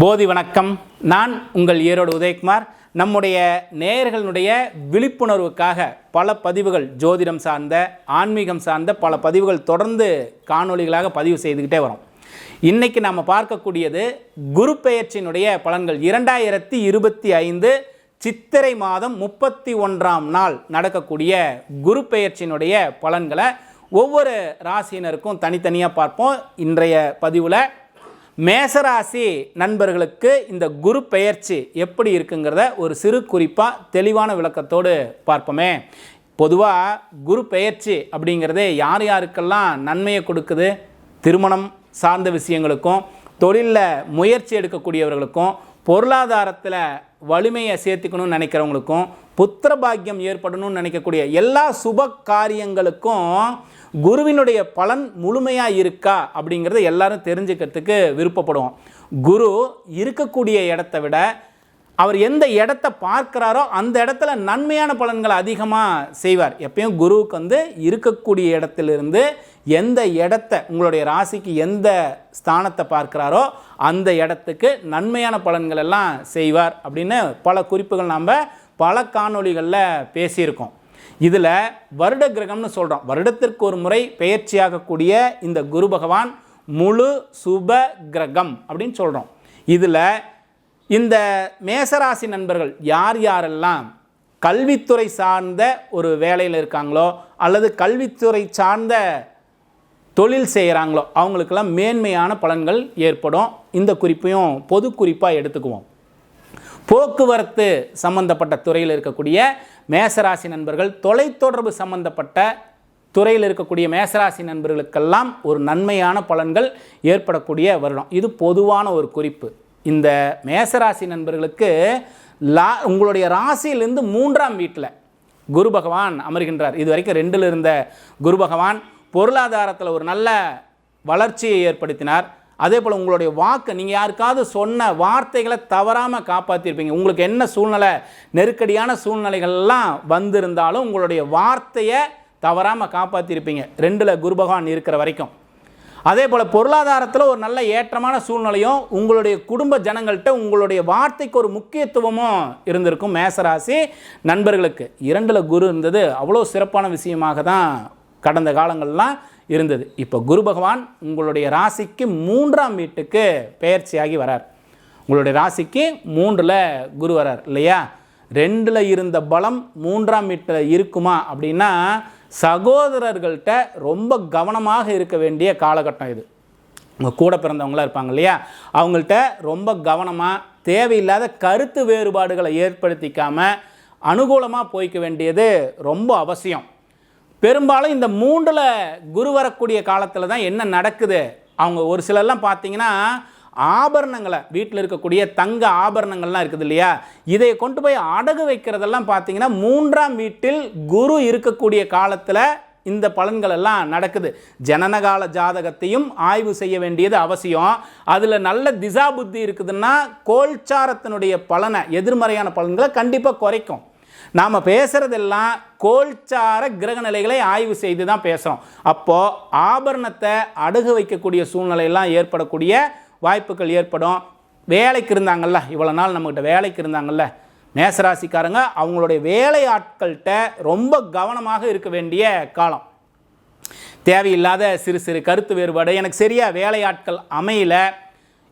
போதி வணக்கம். நான் உங்கள் ஈரோடு உதயகுமார். நம்முடைய நேயர்களுடைய விழிப்புணர்வுக்காக பல பதிவுகள் ஜோதிடம் சார்ந்த ஆன்மீகம் சார்ந்த பல பதிவுகள் தொடர்ந்து காணொளிகளாக பதிவு செய்துக்கிட்டே வரோம். இன்னைக்கு நாம் பார்க்கக்கூடியது குரு பெயர்ச்சியினுடைய பலன்கள். இரண்டாயிரத்தி இருபத்தி ஐந்து சித்திரை மாதம் முப்பத்தி ஒன்றாம் நாள் நடக்கக்கூடிய குரு பெயர்ச்சியினுடைய பலன்களை ஒவ்வொரு ராசியினருக்கும் தனித்தனியாக பார்ப்போம். இன்றைய பதிவில் மேசராசி நண்பர்களுக்கு இந்த குரு பெயர்ச்சி எப்படி இருக்குங்கிறத ஒரு சிறு குறிப்பாக தெளிவான விளக்கத்தோடு பார்ப்போமே. பொதுவாக குரு பெயர்ச்சி அப்படிங்கிறது யார் யாருக்கெல்லாம் நன்மையை கொடுக்குது? திருமணம் சார்ந்த விஷயங்களுக்கும் தொழிலில் முயற்சி எடுக்கக்கூடியவர்களுக்கும் பொருளாதாரத்தில் வலிமையை சேர்த்துக்கணும்னு நினைக்கிறவங்களுக்கும் புத்திர பாக்கியம் ஏற்படணும்னு நினைக்கக்கூடிய எல்லா சுப காரியங்களுக்கும் குருவினுடைய பலன் முழுமையாக இருக்கா அப்படிங்கிறத எல்லாரும் தெரிஞ்சுக்கிறதுக்கு விருப்பப்படுவோம். குரு இருக்கக்கூடிய இடத்த விட அவர் எந்த இடத்த பார்க்குறாரோ அந்த இடத்துல நன்மையான பலன்களை அதிகமாக செய்வார். எப்பயும் குருவுக்கு வந்து இருக்கக்கூடிய இடத்திலிருந்து எந்த இடத்த உங்களுடைய ராசிக்கு எந்த ஸ்தானத்தை பார்க்குறாரோ அந்த இடத்துக்கு நன்மையான பலன்கள் எல்லாம் செய்வார் அப்படின்னு பல குறிப்புகள் நாம் பல காணொளிகளில் பேசியிருக்கோம். இதில் வருட கிரகம்னு சொல்கிறோம் வருடத்திற்கு ஒரு முறை பெயர்ச்சியாகக்கூடிய இந்த குரு பகவான் முழு சுப கிரகம் அப்படின்னு சொல்கிறோம் இதில் இந்த மேசராசி நண்பர்கள் யார் யாரெல்லாம் கல்வித்துறை சார்ந்த ஒரு வேலையில் இருக்காங்களோ அல்லது கல்வித்துறை சார்ந்த தொழில் செய்கிறாங்களோ அவங்களுக்கெல்லாம் மேன்மையான பலன்கள் ஏற்படும். இந்த குறிப்பையும் பொது குறிப்பாக எடுத்துக்குவோம். போக்குவரத்து சம்பந்தப்பட்ட துறையில் இருக்கக்கூடிய மேசராசி நண்பர்கள் தொலைத்தொடர்பு சம்பந்தப்பட்ட துறையில் இருக்கக்கூடிய மேசராசி நண்பர்களுக்கெல்லாம் ஒரு நன்மையான பலன்கள் ஏற்படக்கூடிய வருடம். இது பொதுவான ஒரு குறிப்பு. இந்த மேசராசி நண்பர்களுக்கு லா உங்களுடைய ராசியிலிருந்து மூன்றாம் வீட்டில் குரு பகவான் அமர்கின்றார். இது வரைக்கும் ரெண்டில் இருந்த குரு பகவான் பொருளாதாரத்தில் ஒரு நல்ல வளர்ச்சியை ஏற்படுத்தினார். அதே போல் உங்களுடைய வாக்கு நீங்கள் யாருக்காவது சொன்ன வார்த்தைகளை தவறாமல் காப்பாற்றிருப்பீங்க உங்களுக்கு என்ன சூழ்நிலை நெருக்கடியான சூழ்நிலைகள்லாம் வந்திருந்தாலும் உங்களுடைய வார்த்தையை தவறாமல் காப்பாற்றிருப்பீங்க ரெண்டில் குரு பகவான் இருக்கிற வரைக்கும். அதே போல் பொருளாதாரத்தில் ஒரு நல்ல ஏற்றமான சூழ்நிலையும் உங்களுடைய குடும்ப ஜனங்கள்கிட்ட உங்களுடைய வார்த்தைக்கு ஒரு முக்கியத்துவமும் இருந்திருக்கும் மேசராசி நண்பர்களுக்கு. இரண்டில் குரு இருந்தது அவ்வளோ சிறப்பான விஷயமாக தான் கடந்த காலங்கள்லாம் இருந்தது. இப்போ குரு பகவான் உங்களுடைய ராசிக்கு மூன்றாம் வீட்டுக்கு பெயர்ச்சியாகி வரார். உங்களுடைய ராசிக்கு மூன்றில் குரு வரார் இல்லையா? ரெண்டில் இருந்த பலம் மூன்றாம் வீட்டில் இருக்குமா அப்படின்னா சகோதரர்கள்ட்ட ரொம்ப கவனமாக இருக்க வேண்டிய காலகட்டம் இது. உங்கள் கூட பிறந்தவங்களாம் இருப்பாங்க இல்லையா? அவங்கள்ட்ட ரொம்ப கவனமாக தேவையில்லாத கருத்து வேறுபாடுகளை ஏற்படுத்திக்காமல் அனுகூலமாக போய்க்க வேண்டியது ரொம்ப அவசியம். பெரும்பாலும் இந்த மூன்றில் குரு வரக்கூடிய காலத்தில் தான் என்ன நடக்குது? அவங்க ஒரு சிலர்லாம் பார்த்தீங்கன்னா ஆபரணங்களை வீட்டில் இருக்கக்கூடிய தங்க ஆபரணங்கள்லாம் இருக்குது இல்லையா? இதை கொண்டு போய் அடகு வைக்கிறதெல்லாம் பார்த்தீங்கன்னா மூன்றாம் வீட்டில் குரு இருக்கக்கூடிய காலத்தில் இந்த பலன்கள் எல்லாம் நடக்குது. ஜனனகால ஜாதகத்தையும் ஆய்வு செய்ய வேண்டியது அவசியம். அதில் நல்ல திசா புத்தி இருக்குதுன்னா கோல்சாரத்தினுடைய பலனை எதிர்மறையான பலன்களை கண்டிப்பாக குறைக்கும். நாம் பேசுகிறதெல்லாம் கோல்சார கிரக நிலைகளை ஆய்வு செய்து தான் பேசுகிறோம் அப்போது ஆபரணத்தை அடகு வைக்கக்கூடிய சூழ்நிலையெல்லாம் ஏற்படக்கூடிய வாய்ப்புகள் ஏற்படும். வேலைக்கு இருந்தாங்கல்ல இவ்வளோ நாள் நம்மக்கிட்ட வேலைக்கு இருந்தாங்கல்ல மேசராசிக்காரங்க அவங்களுடைய வேலை ஆட்கள்கிட்ட ரொம்ப கவனமாக இருக்க வேண்டிய காலம். தேவையில்லாத சிறு சிறு கருத்து வேறுபாடு. எனக்கு சரியாக வேலையாட்கள் அமையல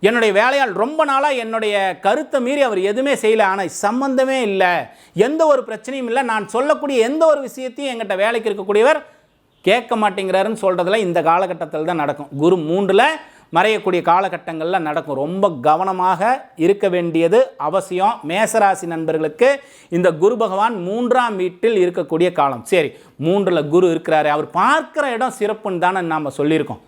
என்னுடைய வேலையாள் ரொம்ப நாளாக என்னுடைய கருத்தை மீறி அவர் எதுவுமே செய்யலை. ஆனால் சம்பந்தமே இல்லை. எந்த ஒரு பிரச்சனையும் இல்லை. நான் சொல்லக்கூடிய எந்த ஒரு விஷயத்தையும் எங்கிட்ட வேலைக்கு இருக்கக்கூடியவர் கேட்க மாட்டேங்கிறாருன்னு சொல்கிறதுல இந்த காலகட்டத்தில் தான் நடக்கும். குரு மூன்றில் மறையக்கூடிய காலகட்டங்களில் நடக்கும். ரொம்ப கவனமாக இருக்க வேண்டியது அவசியம். மேசராசி நண்பர்களுக்கு இந்த குரு பகவான் மூன்றாம் வீட்டில் இருக்கக்கூடிய காலம். சரி மூன்றில் குரு இருக்கிறாரு. அவர் பார்க்குற இடம் சிறப்புன்னு தானே நாம் சொல்லியிருக்கோம்.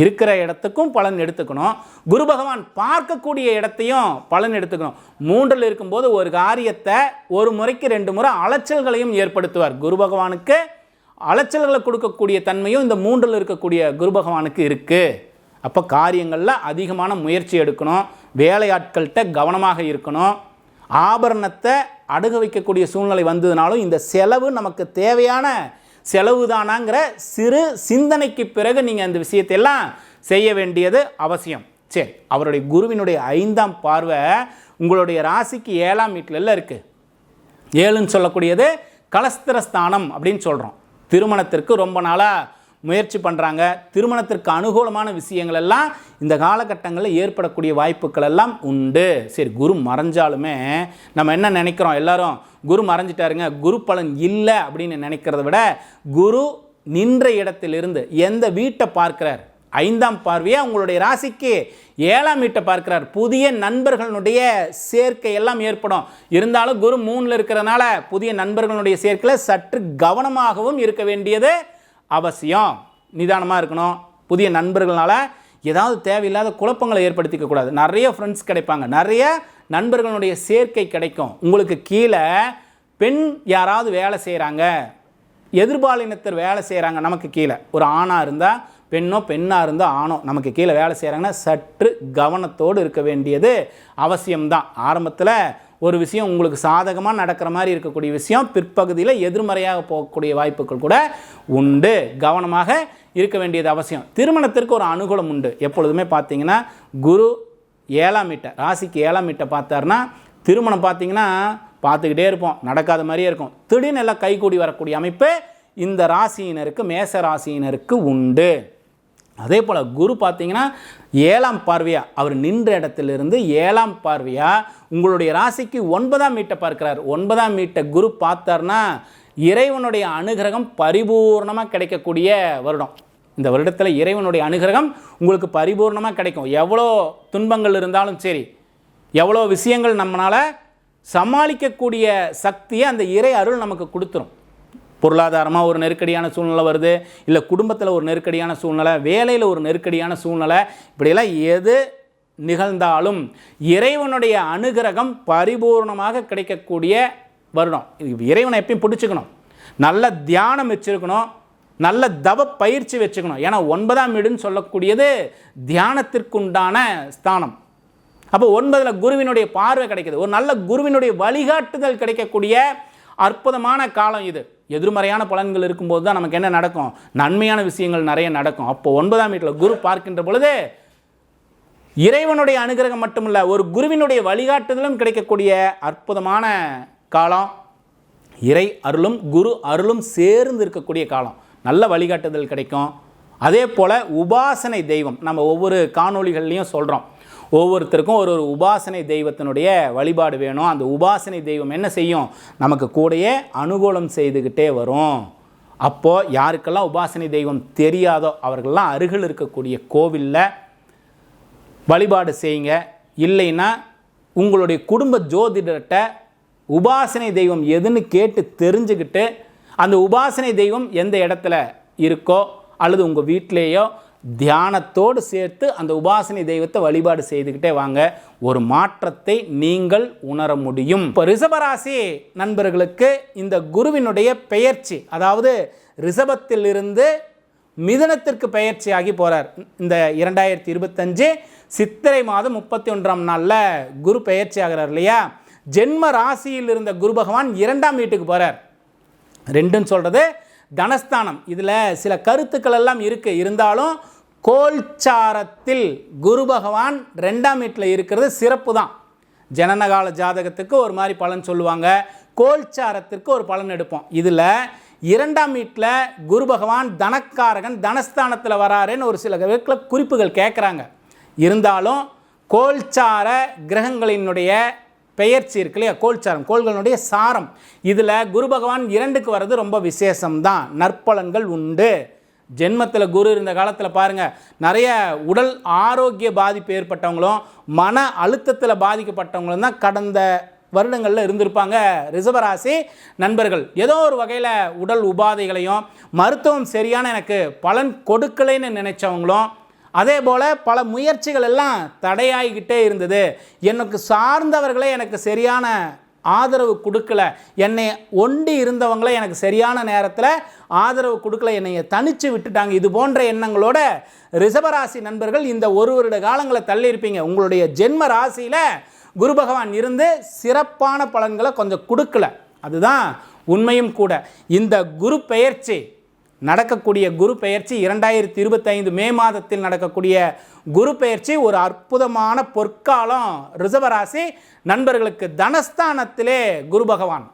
இருக்கிற இடத்துக்கும் பலன் எடுத்துக்கணும். குரு பகவான் பார்க்கக்கூடிய இடத்தையும் பலன் எடுத்துக்கணும். மூன்றில் இருக்கும்போது ஒரு காரியத்தை ஒரு முறைக்கு ரெண்டு முறை அலைச்சல்களையும் ஏற்படுத்துவார். குரு பகவானுக்கு அலைச்சல்களை கொடுக்கக்கூடிய தன்மையும் இந்த மூன்றில் இருக்கக்கூடிய குரு பகவானுக்கு இருக்குது அப்போ காரியங்களில் அதிகமான முயற்சி எடுக்கணும். வேலையாட்கள்கிட்ட கவனமாக இருக்கணும். ஆபரணத்தை அடகு வைக்கக்கூடிய சூழ்நிலை வந்ததுனாலும் இந்த செலவு நமக்கு தேவையான செலவு தானாங்கிற சிறு சிந்தனைக்கு பிறகு நீங்கள் அந்த விஷயத்தையெல்லாம் செய்ய வேண்டியது அவசியம். சரி அவருடைய குருவினுடைய ஐந்தாம் பார்வை உங்களுடைய ராசிக்கு ஏழாம் வீட்டில் இருக்குது ஏழுன்னு சொல்லக்கூடியது கலஸ்திரஸ்தானம் அப்படின்னு சொல்கிறோம் திருமணத்திற்கு ரொம்ப நாளாக முயற்சி பண்ணுறாங்க திருமணத்திற்கு அனுகூலமான விஷயங்கள் எல்லாம் இந்த காலகட்டங்களில் ஏற்படக்கூடிய வாய்ப்புகள் எல்லாம் உண்டு. சரி குரு மறைஞ்சாலுமே நம்ம என்ன நினைக்கிறோம்? எல்லாரும் குரு மறைஞ்சிட்டாருங்க குரு பலன் இல்லை அப்படின்னு நினைக்கிறத விட குரு நின்ற இடத்திலிருந்து எந்த வீட்டை பார்க்கிறார்? ஐந்தாம் பார்வையே உங்களுடைய ராசிக்கு? ஏழாம் வீட்டை பார்க்கிறார். புதிய நண்பர்களுடைய சேர்க்கை எல்லாம் ஏற்படும். இருந்தாலும் குரு மூணில் இருக்கிறனால புதிய நண்பர்களுடைய சேர்க்கையில் சற்று கவனமாகவும் இருக்க வேண்டியது அவசியம். நிதானமாக இருக்கணும். புதிய நண்பர்களால் ஏதாவது தேவையில்லாத குழப்பங்களை ஏற்படுத்திக்க கூடாது. நிறைய ஃப்ரெண்ட்ஸ் கிடைப்பாங்க. நிறைய நண்பர்களுடைய சேர்க்கை கிடைக்கும். உங்களுக்கு கீழே பெண் யாராவது வேலை செய்கிறாங்க எதிர்பாலினத்தர் வேலை செய்கிறாங்க நமக்கு கீழே. ஒரு ஆணாக இருந்தால் பெண்ணோ பெண்ணாக இருந்தால் ஆணோ நமக்கு கீழே வேலை செய்கிறாங்கன்னா சற்று கவனத்தோடு இருக்க வேண்டியது அவசியம்தான். ஆரம்பத்தில் ஒரு விஷயம் உங்களுக்கு சாதகமாக நடக்கிற மாதிரி இருக்கக்கூடிய விஷயம் பிற்பகுதியில் எதிர்மறையாக போகக்கூடிய வாய்ப்புகள் கூட உண்டு. கவனமாக இருக்க வேண்டியது அவசியம். திருமணத்திற்கு ஒரு அனுகூலம் உண்டு. எப்பொழுதுமே பார்த்தீங்கன்னா குரு ஏழாம் மீட்டை ராசிக்கு ஏழாம் மீட்டை பார்த்தாருன்னா திருமணம் பார்த்தீங்கன்னா பார்த்துக்கிட்டே இருப்போம். நடக்காத மாதிரியே இருக்கும். திடீர்னு எல்லாம் கைகூடி வரக்கூடிய அமைப்பு இந்த ராசியினருக்கு மேச ராசியினருக்கு உண்டு. அதே போல் குரு பார்த்தீங்கன்னா ஏழாம் பார்வையாக அவர் நின்ற இடத்திலிருந்து ஏழாம் பார்வையாக உங்களுடைய ராசிக்கு ஒன்பதாம் மீட்டை பார்க்கிறார். ஒன்பதாம் மீட்டை குரு பார்த்தார்னா இறைவனுடைய அனுகிரகம் பரிபூர்ணமாக கிடைக்கக்கூடிய வருடம். இந்த வருடத்தில் இறைவனுடைய அனுகிரகம் உங்களுக்கு பரிபூர்ணமாக கிடைக்கும். எவ்வளோ துன்பங்கள் இருந்தாலும் சரி எவ்வளோ விஷயங்கள் நம்மளால் சமாளிக்கக்கூடிய சக்தியை அந்த இறை அருள் நமக்கு கொடுத்துரும். பொருளாதாரமாக ஒரு நெருக்கடியான சூழ்நிலை வருது இல்லை குடும்பத்தில் ஒரு நெருக்கடியான சூழ்நிலை வேலையில் ஒரு நெருக்கடியான சூழ்நிலை இப்படியெல்லாம் எது நிகழ்ந்தாலும் இறைவனுடைய அனுகிரகம் பரிபூர்ணமாக கிடைக்கக்கூடிய வருடம். இது இறைவனை எப்பயும் பிடிச்சிக்கணும். நல்ல தியானம் வச்சுருக்கணும். நல்ல தவ பயிற்சி வச்சுக்கணும் ஏன்னா ஒன்பதாம் வீடுன்னு சொல்லக்கூடியது தியானத்திற்குண்டான ஸ்தானம். அப்போ ஒன்பதில் குருவினுடைய பார்வை கிடைக்கிது. ஒரு நல்ல குருவினுடைய வழிகாட்டுதல் கிடைக்கக்கூடிய அற்புதமான காலம் இது. எதிர்மறையான பலன்கள் இருக்கும்போது தான் நமக்கு என்ன நடக்கும்? நன்மையான விஷயங்கள் நிறைய நடக்கும். அப்போ ஒன்பதாம் வீட்டில் குரு பார்க்கின்ற பொழுது இறைவனுடைய அனுகிரகம் மட்டுமல்ல ஒரு குருவினுடைய வழிகாட்டுதலும் கிடைக்கக்கூடிய அற்புதமான காலம் இறை அருளும் குரு அருளும் சேர்ந்து இருக்கக்கூடிய காலம். நல்ல வழிகாட்டுதல் கிடைக்கும். அதே போல் உபாசனை தெய்வம். நம்ம ஒவ்வொரு காணொளிகள்லையும் சொல்கிறோம் ஒவ்வொருத்தருக்கும் ஒரு ஒரு உபாசனை தெய்வத்தினுடைய வழிபாடு வேணும். அந்த உபாசனை தெய்வம் என்ன செய்யும்? நமக்கு கூடயே அனுகூலம் செய்துக்கிட்டே வரும். அப்போது யாருக்கெல்லாம் உபாசனை தெய்வம் தெரியாதோ அவர்கள்லாம் அருகில் இருக்கக்கூடிய கோவிலில் வழிபாடு செய்யுங்க. இல்லைன்னா உங்களுடைய குடும்ப ஜோதிடர்கிட்ட உபாசனை தெய்வம் எதுன்னு கேட்டு தெரிஞ்சுக்கிட்டு அந்த உபாசனை தெய்வம் எந்த இடத்துல இருக்கோ அல்லது உங்கள் வீட்டிலேயோ தியானத்தோடு சேர்த்து அந்த உபாசனை தெய்வத்தை வழிபாடு செய்துக்கிட்டே வாங்க. ஒரு மாற்றத்தை நீங்கள் உணர முடியும். இப்போ ரிஷபராசி நண்பர்களுக்கு இந்த குருவினுடைய பெயர்ச்சி அதாவது ரிஷபத்திலிருந்து மிதனத்திற்கு பெயர்ச்சியாகி போகிறார் இந்த இரண்டாயிரத்தி இருபத்தஞ்சு சித்திரை மாதம் முப்பத்தி ஒன்றாம் நாளில் குரு பெயர்ச்சி ஆகிறார் இல்லையா? ஜென்ம ராசியில் இருந்த குரு பகவான் இரண்டாம் வீட்டுக்கு போகிறார் ரெண்டுன்னு சொல்கிறது தனஸ்தானம். இதில் சில கருத்துக்கள் எல்லாம் இருக்குது இருந்தாலும் கோல்சாரத்தில் குரு பகவான் ரெண்டாம் வீட்டில் இருக்கிறது சிறப்பு தான். ஜனனகால ஜாதகத்துக்கு ஒரு மாதிரி பலன் சொல்லுவாங்க. கோல்சாரத்திற்கு ஒரு பலன் எடுப்போம். இதில் இரண்டாம் வீட்டில் குரு பகவான் தனக்காரகன் தனஸ்தானத்தில் வராருன்னு ஒரு சில வீட்டில் குறிப்புகள் கேட்குறாங்க இருந்தாலும் கோல்சார கிரகங்களினுடைய பெயர்ச்சி இருக்கு இல்லையா? கோல்சாரம் கோள்களுடைய சாரம். இதில் குரு பகவான் இரண்டுக்கு வர்றது ரொம்ப விசேஷம்தான். நற்பலன்கள் உண்டு. ஜென்மத்தில் குரு இருந்த காலத்தில் பாருங்கள் நிறைய உடல் ஆரோக்கிய பாதிப்பு ஏற்பட்டவங்களும் மன அழுத்தத்தில் பாதிக்கப்பட்டவங்களும் தான் கடந்த வருடங்களில் இருந்திருப்பாங்க. ரிசவராசி நண்பர்கள் ஏதோ ஒரு வகையில் உடல் உபாதைகளையும் மருத்துவம் சரியான எனக்கு பலன் கொடுக்கலைன்னு நினைச்சவங்களும் அதே போல் பல முயற்சிகள் எல்லாம் தடையாகிக்கிட்டே இருந்தது. எனக்கு சார்ந்தவர்களே எனக்கு சரியான ஆதரவு கொடுக்கல. என்னை ஒண்டி இருந்தவங்கள எனக்கு சரியான நேரத்தில் ஆதரவு கொடுக்கல. என்னை தனித்து விட்டுட்டாங்க. இது போன்ற எண்ணங்களோட ரிஷபராசி நண்பர்கள் இந்த ஒரு வருட காலங்களை தள்ளியிருப்பீங்க உங்களுடைய ஜென்ம ராசியில் குரு பகவான் இருந்து சிறப்பான பலன்களை கொஞ்சம் கொடுக்கல. அதுதான் உண்மையும் கூட. இந்த குரு பெயர்ச்சி நடக்கக்கூடிய குரு பெயர்ச்சி இரண்டாயிரத்தி இருபத்தைந்து மே மாதத்தில் நடக்கக்கூடிய குரு பெயர்ச்சி ஒரு அற்புதமான பொற்காலம் ரிசவராசி நண்பர்களுக்கு தனஸ்தானத்திலே குரு பகவான்.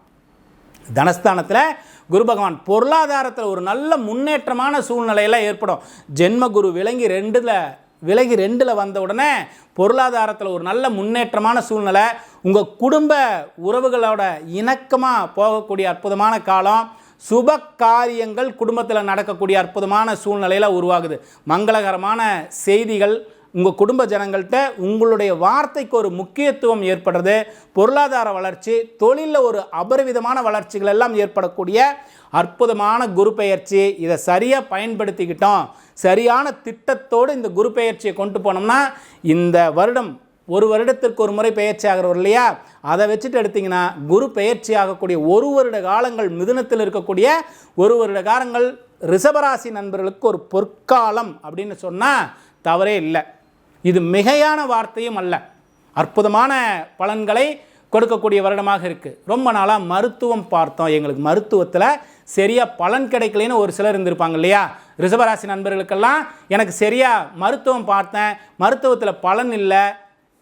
தனஸ்தானத்தில் குரு பகவான். பொருளாதாரத்தில் ஒரு நல்ல முன்னேற்றமான சூழ்நிலையெல்லாம் ஏற்படும். ஜென்ம குரு விலங்கி ரெண்டில் விலகி ரெண்டில் வந்த உடனே பொருளாதாரத்தில் ஒரு நல்ல முன்னேற்றமான சூழ்நிலை. உங்கள் குடும்ப உறவுகளோட இணக்கமாக போகக்கூடிய அற்புதமான காலம். சுப காரியங்கள் குடும்பத்தில் நடக்கக்கூடிய அற்புதமான சூழ்நிலையில் உருவாகுது. மங்களகரமான செய்திகள் உங்கள் குடும்ப ஜனங்கள்கிட்ட உங்களுடைய வார்த்தைக்கு ஒரு முக்கியத்துவம் ஏற்படுறது பொருளாதார வளர்ச்சி தொழிலில் ஒரு அபரிவிதமான வளர்ச்சிகள் எல்லாம் ஏற்படக்கூடிய அற்புதமான குரு பெயர்ச்சி. இதை சரியாக பயன்படுத்திக்கிட்டோம். சரியான திட்டத்தோடு இந்த குரு பெயர்ச்சியை கொண்டு போனோம்னா இந்த வருடம் ஒரு வருடத்திற்கு ஒரு முறை பெயர்ச்சி ஆகிறவர் இல்லையா? அதை வச்சுட்டு எடுத்திங்கன்னா குரு பெயர்ச்சி ஆகக்கூடிய ஒரு வருட காலங்கள் மிதுனத்தில் இருக்கக்கூடிய ஒரு வருட காலங்கள் ரிஷபராசி நண்பர்களுக்கு ஒரு பொற்காலம் அப்படின்னு சொன்னால் தவறே இல்லை. இது மிகையான வார்த்தையும் அல்ல. அற்புதமான பலன்களை கொடுக்கக்கூடிய வருடமாக இருக்குது ரொம்ப நாளாக மருத்துவம் பார்த்தோம். எங்களுக்கு மருத்துவத்தில் சரியாக பலன் கிடைக்கலன்னு ஒரு சிலர் இருந்திருப்பாங்க இல்லையா? ரிஷபராசி நண்பர்களுக்கெல்லாம் எனக்கு சரியாக மருத்துவம் பார்த்தேன். மருத்துவத்தில் பலன் இல்லை.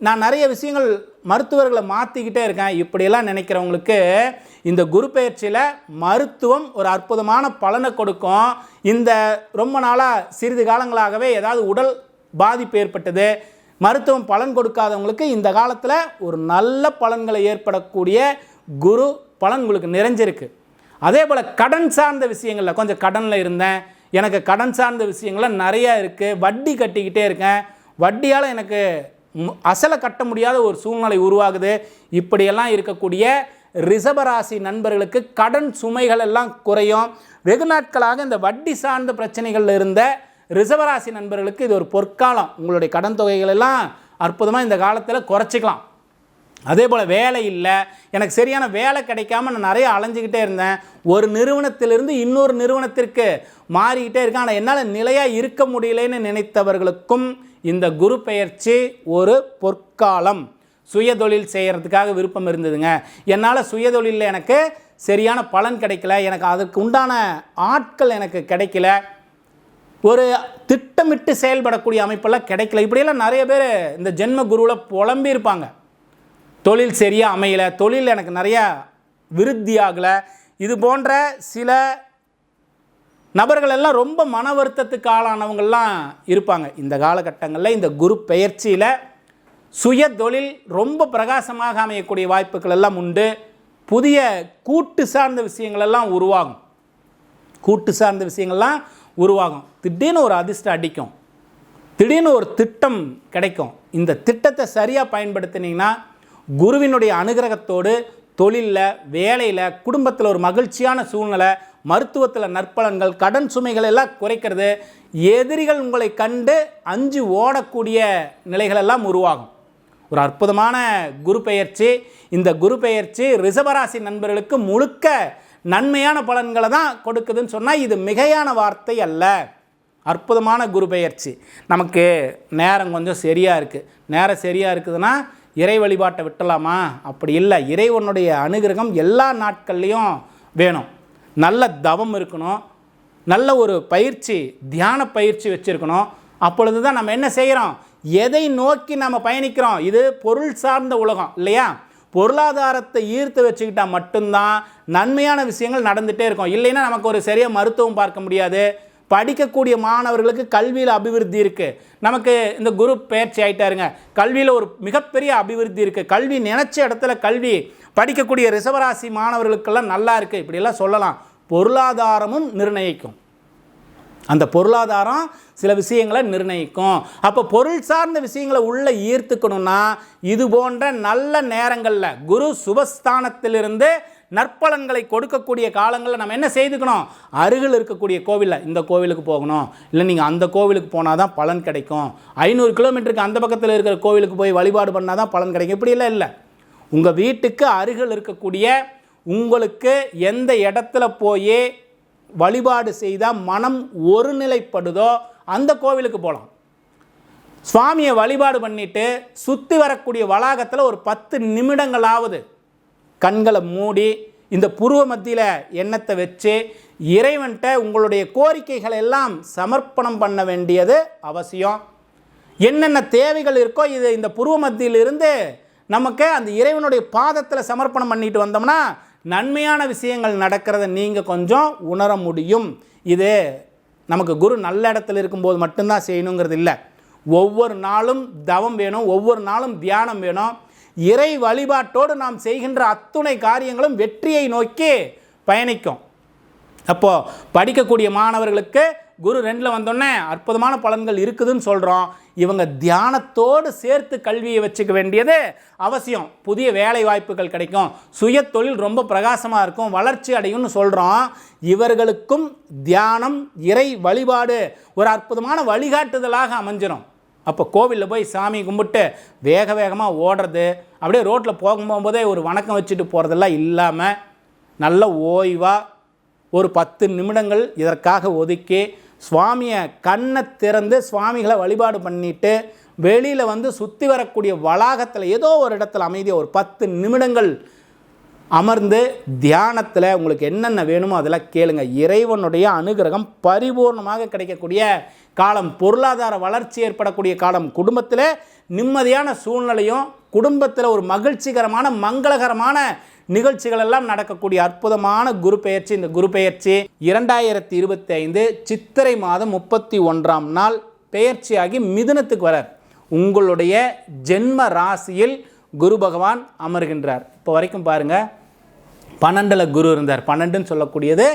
நான் நிறைய விஷயங்கள் மருத்துவர்களை மாற்றிக்கிட்டே இருக்கேன். இப்படியெல்லாம் நினைக்கிறவங்களுக்கு இந்த குரு பயிற்சியில் மருத்துவம் ஒரு அற்புதமான பலனை கொடுக்கும். இந்த ரொம்ப நாளாக சிறிது காலங்களாகவே ஏதாவது உடல் பாதிப்பு ஏற்பட்டது. மருத்துவம் பலன் கொடுக்காதவங்களுக்கு இந்த காலத்தில் ஒரு நல்ல பலன்களை ஏற்படக்கூடிய குரு பலன் உங்களுக்கு நிறைஞ்சிருக்கு. அதே போல் கடன் சார்ந்த விஷயங்களில் கொஞ்சம் கடனில் இருந்தேன். எனக்கு கடன் சார்ந்த விஷயங்கள்லாம் நிறையா இருக்குது வட்டி கட்டிக்கிட்டே இருக்கேன். வட்டியால் எனக்கு அசலை கட்ட முடியாத ஒரு சூழ்நிலை உருவாகுது. இப்படியெல்லாம் இருக்கக்கூடிய ரிசபராசி நண்பர்களுக்கு கடன் சுமைகள் எல்லாம் குறையும். வெகு நாட்களாக இந்த வட்டி சார்ந்த பிரச்சனைகளில் இருந்த ரிஷபராசி நண்பர்களுக்கு இது ஒரு பொற்காலம். உங்களுடைய கடன் தொகைகள் எல்லாம் அற்புதமாக இந்த காலத்தில் குறைச்சிக்கலாம். அதே போல் வேலை இல்லை. எனக்கு சரியான வேலை கிடைக்காம நான் நிறைய அலைஞ்சிக்கிட்டே இருந்தேன். ஒரு நிறுவனத்திலிருந்து இன்னொரு நிறுவனத்திற்கு மாறிக்கிட்டே இருக்கேன். ஆனால் என்னால் நிலையாக இருக்க முடியலன்னு நினைத்தவர்களுக்கும் இந்த குரு பெயர்ச்சி ஒரு பொற்காலம். சுயதொழில் செய்கிறதுக்காக விருப்பம் இருந்ததுங்க. என்னால் சுயதொழிலில் எனக்கு சரியான பலன் கிடைக்கல. எனக்கு அதற்கு உண்டான ஆட்கள் எனக்கு கிடைக்கல. ஒரு திட்டமிட்டு செயல்படக்கூடிய அமைப்பெல்லாம் கிடைக்கல. இப்படியெல்லாம் நிறைய பேர் இந்த ஜென்ம குருவில் புலம்பியிருப்பாங்க. தொழில் சரியாக அமையலை. தொழில் எனக்கு நிறையா விருத்தி ஆகலை. இது போன்ற சில நபர்கள் எல்லாம் ரொம்ப மன வருத்தத்துக்கு ஆளானவங்கள்லாம் இருப்பாங்க. இந்த காலகட்டங்களில் இந்த குரு பெயர்ச்சியில் சுய தொழில் ரொம்ப பிரகாசமாக அமையக்கூடிய வாய்ப்புகள் எல்லாம் உண்டு. புதிய கூட்டு சார்ந்த விஷயங்களெல்லாம் உருவாகும். கூட்டு சார்ந்த விஷயங்கள்லாம் உருவாகும். திடீர்னு ஒரு அதிர்ஷ்டம் அடிக்கும். திடீர்னு ஒரு திட்டம் கிடைக்கும். இந்த திட்டத்தை சரியாக பயன்படுத்தினீங்கன்னா குருவினுடைய அனுகிரகத்தோடு தொழிலில் வேலையில் குடும்பத்தில் ஒரு மகிழ்ச்சியான சூழ்நிலை மருத்துவத்தில் நற்பலன்கள் கடன் சுமைகள் எல்லாம் குறைக்கிறது. எதிரிகள் உங்களை கண்டு அஞ்சு ஓடக்கூடிய நிலைகளெல்லாம் உருவாகும். ஒரு அற்புதமான குரு பெயர்ச்சி. இந்த குரு பெயர்ச்சி ரிஷபராசி நண்பர்களுக்கு முழுக்க நன்மையான பலன்களை தான் கொடுக்குதுன்னு சொன்னால் இது மிகையான வார்த்தை அல்ல. அற்புதமான குரு பெயர்ச்சி. நமக்கு நேரம் கொஞ்சம் சரியாக இருக்குது நேரம் சரியாக இருக்குதுன்னா இறை வழிபாட்டை விட்டலாமா? அப்படி இல்லை. இறைவனுடைய அனுகிரகம் எல்லா நாட்கள்லேயும் வேணும். நல்ல தவம் இருக்கணும். நல்ல ஒரு பயிற்சி தியான பயிற்சி வச்சுருக்கணும். அப்பொழுது தான் நம்ம என்ன செய்கிறோம் எதை நோக்கி நம்ம பயணிக்கிறோம்? இது பொருள் சார்ந்த உலகம் இல்லையா? பொருளாதாரத்தை ஈர்த்து வச்சுக்கிட்டால் மட்டும்தான் நன்மையான விஷயங்கள் நடந்துகிட்டே இருக்கும். இல்லைன்னா நமக்கு ஒரு சரியாக மருத்துவம் பார்க்க முடியாது. படிக்கக்கூடிய மாணவர்களுக்கு கல்வியில் அபிவிருத்தி இருக்குது நமக்கு இந்த குரு பயிற்சி ஆயிட்டாருங்க. கல்வியில் ஒரு மிகப்பெரிய அபிவிருத்தி இருக்குது கல்வி நினச்ச இடத்துல கல்வி படிக்கக்கூடிய ரிசவராசி மாணவர்களுக்கெல்லாம் நல்லா இருக்குது இப்படியெல்லாம் சொல்லலாம். பொருளாதாரமும் நிர்ணயிக்கும். அந்த பொருளாதாரம் சில விஷயங்களை நிர்ணயிக்கும். அப்போ பொருள் சார்ந்த விஷயங்களை உள்ளே ஈர்த்துக்கணும்னா இது போன்ற நல்ல நேரங்களில் குரு சுபஸ்தானத்திலிருந்து நற்பலன்களை கொடுக்கக்கூடிய காலங்களில் நம்ம என்ன செய்துக்கணும்? அருகில் இருக்கக்கூடிய கோவிலில் இந்த கோவிலுக்கு போகணும். இல்லை நீங்கள் அந்த கோவிலுக்கு போனால் தான் பலன் கிடைக்கும். ஐநூறு கிலோமீட்டருக்கு அந்த பக்கத்தில் இருக்கிற கோவிலுக்கு போய் வழிபாடு பண்ணால் தான் பலன் கிடைக்கும். இப்படியெல்லாம் இல்லை. உங்கள் வீட்டுக்கு அருகில் இருக்கக்கூடிய உங்களுக்கு எந்த இடத்துல போய் வழிபாடு செய்தால் மனம் ஒருநிலைப்படுதோ அந்த கோவிலுக்கு போகலாம் சுவாமியை வழிபாடு பண்ணிட்டு சுற்றி வரக்கூடிய வளாகத்தில் ஒரு பத்து நிமிடங்களாவது கண்களை மூடி இந்த புருவ மத்தியில் எண்ணத்தை வச்சு இறைவன்கிட்ட உங்களுடைய கோரிக்கைகளை எல்லாம் சமர்ப்பணம் பண்ண வேண்டியது அவசியம். என்னென்ன தேவைகள் இருக்கோ இது இந்த புருவ மத்தியிலிருந்து நமக்கு அந்த இறைவனுடைய பாதத்தில் சமர்ப்பணம் பண்ணிட்டு வந்தோம்னா நன்மையான விஷயங்கள் நடக்கிறத நீங்கள் கொஞ்சம் உணர முடியும். இது நமக்கு குரு நல்ல இடத்துல இருக்கும்போது மட்டும்தான் செய்யணுங்கிறது இல்லை. ஒவ்வொரு நாளும் தவம் வேணும் ஒவ்வொரு நாளும் தியானம் வேணும். இறை வழிபாட்டோடு நாம் செய்கின்ற அத்துணை காரியங்களும் வெற்றியை நோக்கி பயணிக்கும். அப்போது படிக்கக்கூடிய மாணவர்களுக்கு குரு ரெண்டில் வந்தோடனே அற்புதமான பலன்கள் இருக்குதுன்னு சொல்கிறோம் இவங்க தியானத்தோடு சேர்த்து கல்வியை வச்சுக்க வேண்டியது அவசியம். புதிய வேலை வாய்ப்புகள் கிடைக்கும். சுய தொழில் ரொம்ப பிரகாசமாக இருக்கும். வளர்ச்சி அடையும்னு சொல்கிறோம் இவர்களுக்கும் தியானம் இறை வழிபாடு ஒரு அற்புதமான வழிகாட்டுதலாக அமைஞ்சிடும் அப்போ கோவிலில் போய் சாமி கும்பிட்டு வேக வேகமாக ஓடுறது அப்படியே ரோட்டில் போகும்போதே ஒரு வணக்கம் வச்சுட்டு போகிறதெல்லாம் இல்லாமல் நல்ல ஓய்வாக ஒரு பத்து நிமிடங்கள் இதற்காக ஒதுக்கி சுவாமியை கண்ணை திறந்து சுவாமிகளை வழிபாடு பண்ணிட்டு வெளியில் வந்து சுற்றி வரக்கூடிய வளாகத்தில் ஏதோ ஒரு இடத்துல அமைதியாக ஒரு பத்து நிமிடங்கள் அமர்ந்து தியானத்தில் உங்களுக்கு என்னென்ன வேணுமோ அதெல்லாம் கேளுங்க. இறைவனுடைய அனுகிரகம் பரிபூர்ணமாக கிடைக்கக்கூடிய காலம் பொருளாதார வளர்ச்சி ஏற்படக்கூடிய காலம். குடும்பத்தில் நிம்மதியான சூழ்நிலையும் குடும்பத்தில் ஒரு மகிழ்ச்சிகரமான மங்களகரமான நிகழ்ச்சிகள் எல்லாம் நடக்கக்கூடிய அற்புதமான குரு பெயர்ச்சி இந்த குரு பெயர்ச்சி இரண்டாயிரத்தி இருபத்தி ஐந்து சித்திரை மாதம் முப்பத்தி ஒன்றாம் நாள் பெயர்ச்சியாகி மிதுனத்துக்கு வரார். உங்களுடைய ஜென்ம ராசியில் குரு பகவான் அமர்கின்றார். இப்போ வரைக்கும் பாருங்கள் பன்னெண்டில் குரு இருந்தார். பன்னெண்டுன்னு சொல்லக்கூடியது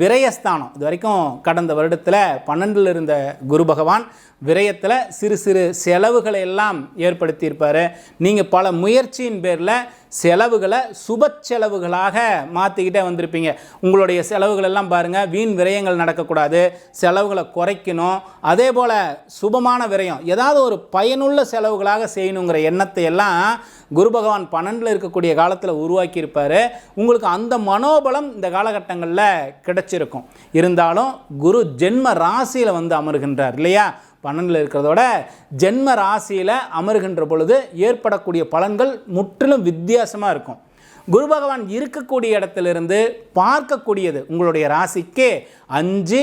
விரயஸ்தானம். இது வரைக்கும் கடந்த வருடத்தில் பன்னெண்டில் இருந்த குரு பகவான் விரயத்தில் சிறு சிறு செலவுகளை எல்லாம் ஏற்படுத்தியிருப்பார். நீங்கள் பல முயற்சியின் பேரில் செலவுகளை சுப செலவுகளாக மாற்றிக்கிட்டே வந்திருப்பீங்க. உங்களுடைய செலவுகள் எல்லாம் பாருங்கள் வீண் விரயங்கள் நடக்கக்கூடாது செலவுகளை குறைக்கணும். அதே போல் சுபமான விரயம் ஏதாவது ஒரு பயனுள்ள செலவுகளாக செய்யணுங்கிற எண்ணத்தை எல்லாம் குரு பகவான் பன்னெண்டில் இருக்கக்கூடிய காலத்தில் உருவாக்கியிருப்பார். உங்களுக்கு அந்த மனோபலம் இந்த காலகட்டங்களில் கிடைச்சிருக்கும். இருந்தாலும் குரு ஜென்ம ராசியில் வந்து அமர்கின்றார் இல்லையா? பன்னெண்டில் இருக்கிறதோட ஜென்ம ராசியில் அமருகின்ற பொழுது ஏற்படக்கூடிய பலன்கள் முற்றிலும் வித்தியாசமாக இருக்கும். குரு பகவான் இருக்கக்கூடிய இடத்திலிருந்து பார்க்கக்கூடியது உங்களுடைய ராசிக்கு அஞ்சு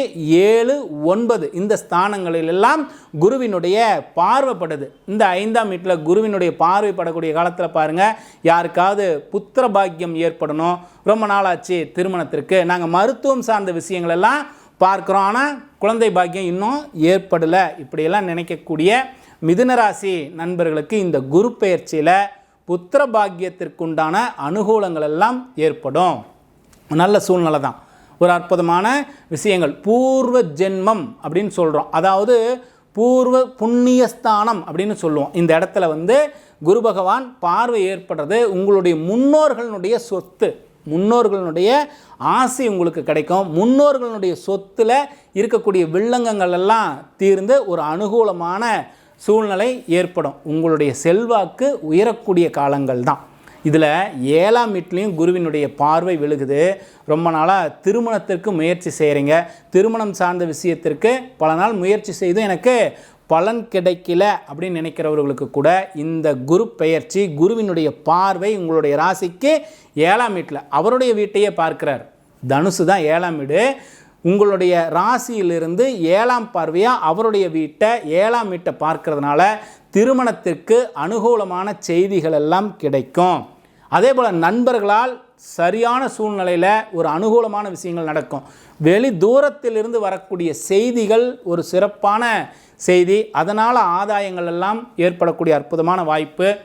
ஏழு ஒன்பது. இந்த ஸ்தானங்களிலெல்லாம் குருவினுடைய பார்வைப்படுது. இந்த ஐந்தாம் வீட்டில் குருவினுடைய பார்வைப்படக்கூடிய காலத்தில் பாருங்கள் யாருக்காவது புத்திர பாக்கியம் ஏற்படணும். ரொம்ப நாளாச்சு திருமணத்திற்கு. நாங்கள் மருத்துவம் சார்ந்த விஷயங்களெல்லாம் பார்க்குறோம். ஆனால் குழந்தை பாக்கியம் இன்னும் ஏற்படலை. இப்படியெல்லாம் நினைக்கக்கூடிய மிதுனராசி நண்பர்களுக்கு இந்த குரு பயிற்சியில் புத்திர பாக்கியத்திற்குண்டான அனுகூலங்கள் எல்லாம் ஏற்படும். நல்ல சூழ்நிலை தான். ஒரு அற்புதமான விஷயங்கள். பூர்வ ஜென்மம் அப்படின்னு சொல்கிறோம் அதாவது பூர்வ புண்ணியஸ்தானம் அப்படின்னு சொல்லுவோம். இந்த இடத்துல வந்து குரு பகவான் பார்வை ஏற்படுறது உங்களுடைய முன்னோர்களுடைய சொத்து. முன்னோர்களுடைய ஆசை உங்களுக்கு கிடைக்கும். முன்னோர்களுடைய சொத்தில் இருக்கக்கூடிய வில்லங்கங்கள் எல்லாம் தீர்ந்து ஒரு அனுகூலமான சூழ்நிலை ஏற்படும். உங்களுடைய செல்வாக்கு உயரக்கூடிய காலங்கள் தான். இதில் ஏழாம் வீட்லேயும் குருவினுடைய பார்வை விழுகுது. ரொம்ப நாளாக திருமணத்திற்கு முயற்சி செய்கிறீங்க திருமணம் சார்ந்த விஷயத்திற்கு பல நாள் முயற்சி செய்தும் எனக்கு பலன் கிடைக்கல அப்படின்னு நினைக்கிறவர்களுக்கு கூட இந்த குரு பெயர்ச்சி குருவினுடைய பார்வை உங்களுடைய ராசிக்கு ஏழாம் வீட்டில் அவருடைய வீட்டையே பார்க்கிறார். தனுசு தான் ஏழாம் வீடு. உங்களுடைய ராசியிலிருந்து ஏழாம் பார்வையாக அவருடைய வீட்டை ஏழாம் வீட்டை பார்க்கறதுனால திருமணத்திற்கு அனுகூலமான செய்திகள் எல்லாம் கிடைக்கும். அதே போல் நண்பர்களால் சரியான சூழ்நிலையில் ஒரு அனுகூலமான விஷயங்கள் நடக்கும். வெளி தூரத்திலிருந்து வரக்கூடிய செய்திகள் ஒரு சிறப்பான செய்தி. அதனால் ஆதாயங்கள் எல்லாம் ஏற்படக்கூடிய அற்புதமான வாய்ப்பு.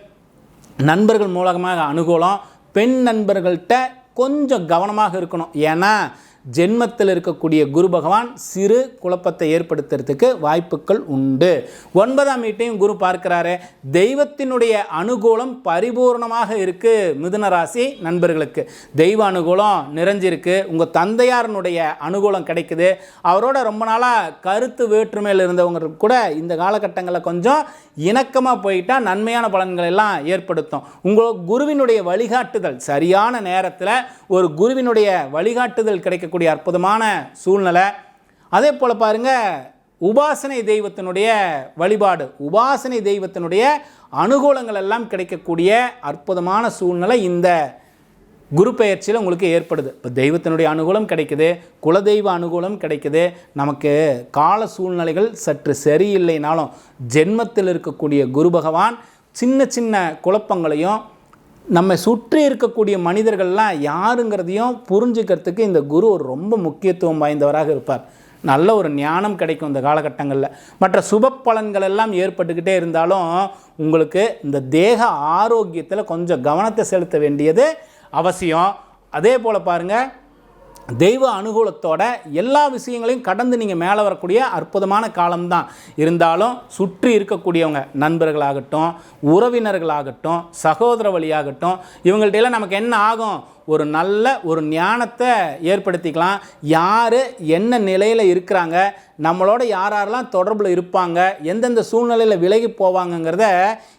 நண்பர்கள் மூலமாக அனுகூலம். பெண் நண்பர்கள்ட்ட கொஞ்சம் கவனமாக இருக்கணும். ஏன்னா ஜென்மத்தில் இருக்கக்கூடிய குரு பகவான் சிறு குழப்பத்தை ஏற்படுத்துறதுக்கு வாய்ப்புகள் உண்டு. ஒன்பதாம் வீட்டையும் குரு பார்க்கிறாரு. தெய்வத்தினுடைய அனுகூலம் பரிபூர்ணமாக இருக்குது மிதுன ராசி நண்பர்களுக்கு. தெய்வ அனுகூலம் நிறைஞ்சிருக்கு. உங்கள் தந்தையாரனுடைய அனுகூலம் கிடைக்குது. அவரோட ரொம்ப நாளாக கருத்து வேற்றுமையில் இருந்தவங்க கூட இந்த காலகட்டங்களில் கொஞ்சம் இணக்கமாக போயிட்டால் நன்மையான பலன்கள் எல்லாம் ஏற்படுத்தும். உங்கள் குருவினுடைய வழிகாட்டுதல் சரியான நேரத்தில் ஒரு குருவினுடைய வழிகாட்டுதல் கிடைக்கக்கூடிய அற்புதமான சூழ்நிலை. அதே போல் பாருங்கள் உபாசனை தெய்வத்தினுடைய வழிபாடு உபாசனை தெய்வத்தினுடைய அனுகூலங்கள் எல்லாம் கிடைக்கக்கூடிய அற்புதமான சூழ்நிலை இந்த குரு பெயர்ச்சியில் உங்களுக்கு ஏற்படுது. இப்போ தெய்வத்தினுடைய அனுகூலம் கிடைக்குது குலதெய்வ அனுகூலம் கிடைக்குது நமக்கு கால சூழ்நிலைகள் சற்று சரியில்லைனாலும் ஜென்மத்தில் இருக்கக்கூடிய குரு பகவான் சின்ன சின்ன குழப்பங்களையும் நம்மை சுற்றி இருக்கக்கூடிய மனிதர்கள்லாம் யாருங்கிறதையும் புரிஞ்சுக்கிறதுக்கு இந்த குரு ஒரு ரொம்ப முக்கியத்துவம் வாய்ந்தவராக இருப்பார். நல்ல ஒரு ஞானம் கிடைக்கும் இந்த காலகட்டங்களில். மற்ற சுப பலன்கள் எல்லாம் ஏற்பட்டுக்கிட்டே இருந்தாலும் உங்களுக்கு இந்த தேக ஆரோக்கியத்தில் கொஞ்சம் கவனத்தை செலுத்த வேண்டியது அவசியம். அதே போல் பாருங்கள் தெய்வ அனுகூலத்தோட எல்லா விஷயங்களையும் கடந்து நீங்கள் மேலே வரக்கூடிய அற்புதமான காலம்தான். இருந்தாலும் சுற்றி இருக்கக்கூடியவங்க நண்பர்களாகட்டும் உறவினர்களாகட்டும் சகோதர வழியாகட்டும் இவங்கள்ட்ட எல்லாம் நமக்கு என்ன ஆகும்? ஒரு நல்ல ஒரு ஞானத்தை ஏற்படுத்திக்கலாம். யார் என்ன நிலையில் இருக்கிறாங்க நம்மளோட யார் யாரெல்லாம் தொடர்பில் இருப்பாங்க எந்தெந்த சூழ்நிலையில் விலகி போவாங்கங்கிறத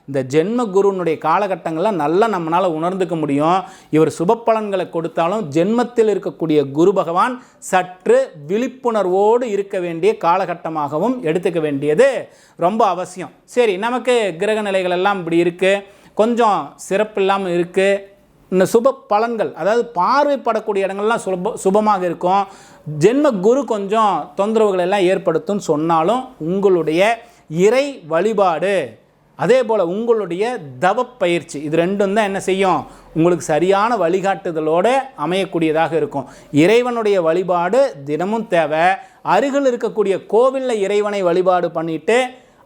இந்த ஜென்ம குருனுடைய காலகட்டங்களில் நல்லா நம்மளால் உணர்ந்துக்க முடியும். இவர் சுப பலன்களை கொடுத்தாலும் ஜென்மத்தில் இருக்கக்கூடிய குரு பகவான் சற்று விழிப்புணர்வோடு இருக்க வேண்டிய காலகட்டமாகவும் எடுத்துக்க வேண்டியது ரொம்ப அவசியம். சரி நமக்கு கிரக நிலைகள் எல்லாம் இப்படி இருக்குது கொஞ்சம் சிறப்பு இல்லாமல் இருக்குது இந்த சுப பலன்கள் அதாவது பார்வைப்படக்கூடிய இடங்கள்லாம் சுப சுபமாக இருக்கும். ஜென்ம குரு கொஞ்சம் தொந்தரவுகள் எல்லாம் ஏற்படுத்தும்னு சொன்னாலும் உங்களுடைய இறை வழிபாடு அதே போல் உங்களுடைய தவ பயிற்சி இது ரெண்டும் தான் என்ன செய்யும்? உங்களுக்கு சரியான வழிகாட்டுதலோடு அமையக்கூடியதாக இருக்கும். இறைவனுடைய வழிபாடு தினமும் தேவை. அருகில் இருக்கக்கூடிய கோவிலில் இறைவனை வழிபாடு பண்ணிவிட்டு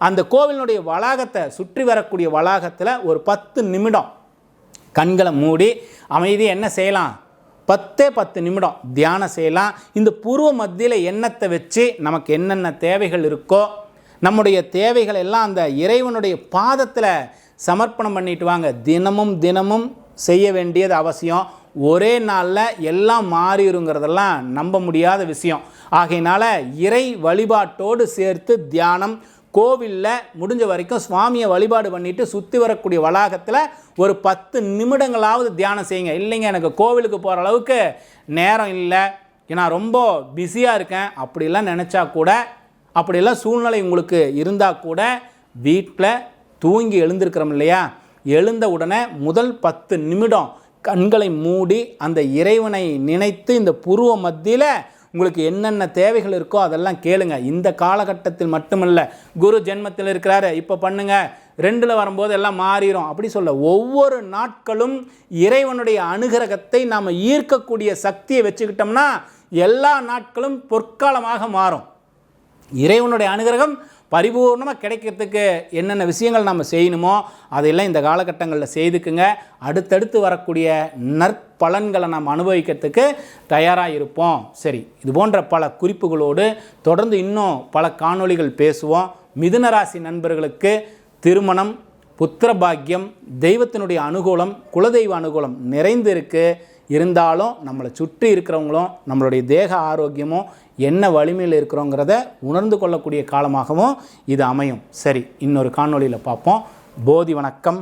அந்த கோவிலினுடைய வளாகத்தை சுற்றி வரக்கூடிய வளாகத்தில் ஒரு பத்து நிமிடம் கண்களை மூடி அமைதி என்ன செய்யலாம்? பத்தே பத்து நிமிடம் தியானம் செய்யலாம். இந்த பூர்வ மத்தியில் எண்ணத்தை வச்சு நமக்கு என்னென்ன தேவைகள் இருக்கோ நம்முடைய தேவைகள் எல்லாம் அந்த இறைவனுடைய பாதத்தில் சமர்ப்பணம் பண்ணிட்டு வாங்க. தினமும் தினமும் செய்ய வேண்டியது அவசியம். ஒரே நாளில் எல்லாம் மாறிடுங்கிறதெல்லாம் நம்ப முடியாத விஷயம். ஆகையினால இறை வழிபாட்டோடு சேர்த்து தியானம் கோவிலில் முடிஞ்ச வரைக்கும் சுவாமியை வழிபாடு பண்ணிவிட்டு சுற்றி வரக்கூடிய வளாகத்தில் ஒரு பத்து நிமிடங்களாவது தியானம் செய்யுங்க. இல்லைங்க எனக்கு கோவிலுக்கு போகிற அளவுக்கு நேரம் இல்லை. நான் ரொம்ப பிஸியாக இருக்கேன். அப்படிலாம் நினச்சா கூட அப்படிலாம் சூழ்நிலை உங்களுக்கு இருந்தால் கூட வீட்டில் தூங்கி எழுந்திருக்கிறோம் இல்லையா? எழுந்த உடனே முதல் பத்து நிமிடம் கண்களை மூடி அந்த இறைவனை நினைத்து இந்த புருவ மத்தியில் உங்களுக்கு என்னென்ன தேவைகள் இருக்கோ அதெல்லாம் கேளுங்க. இந்த காலகட்டத்தில் மட்டுமல்ல குரு ஜென்மத்தில் இருக்கிறாரு இப்போ பண்ணுங்க. ரெண்டில் வரும்போது எல்லாம் மாறிடும் அப்படி சொல்ல ஒவ்வொரு நாட்களும் இறைவனுடைய அனுகிரகத்தை நாம் ஈர்க்கக்கூடிய சக்தியை வச்சுக்கிட்டோம்னா எல்லா நாட்களும் பொற்காலமாக மாறும். இறைவனுடைய அனுகிரகம் பரிபூர்ணமாக கிடைக்கிறதுக்கு என்னென்ன விஷயங்கள் நம்ம செய்யணுமோ அதையெல்லாம் இந்த காலகட்டங்களில் செய்துக்குங்க. அடுத்தடுத்து வரக்கூடிய நற்பலன்களை நாம் அனுபவிக்கிறதுக்கு தயாராக இருப்போம். சரி இது போன்ற பல குறிப்புகளோடு தொடர்ந்து இன்னும் பல காணொளிகள் பேசுவோம். மிதுன ராசி நண்பர்களுக்கு திருமணம் புத்திர பாக்கியம் தெய்வத்தினுடைய அனுகூலம் குலதெய்வ அனுகூலம் நிறைந்து இருக்குது இருந்தாலும் நம்மளை சுற்றி இருக்கிறவங்களும் நம்மளுடைய தேக ஆரோக்கியமும் என்ன வலிமையில் இருக்கிறோங்கிறத உணர்ந்து கொள்ளக்கூடிய காலமாகவும் இது அமையும். சரி இன்னொரு காணொளியில் பார்ப்போம். போதி வணக்கம்.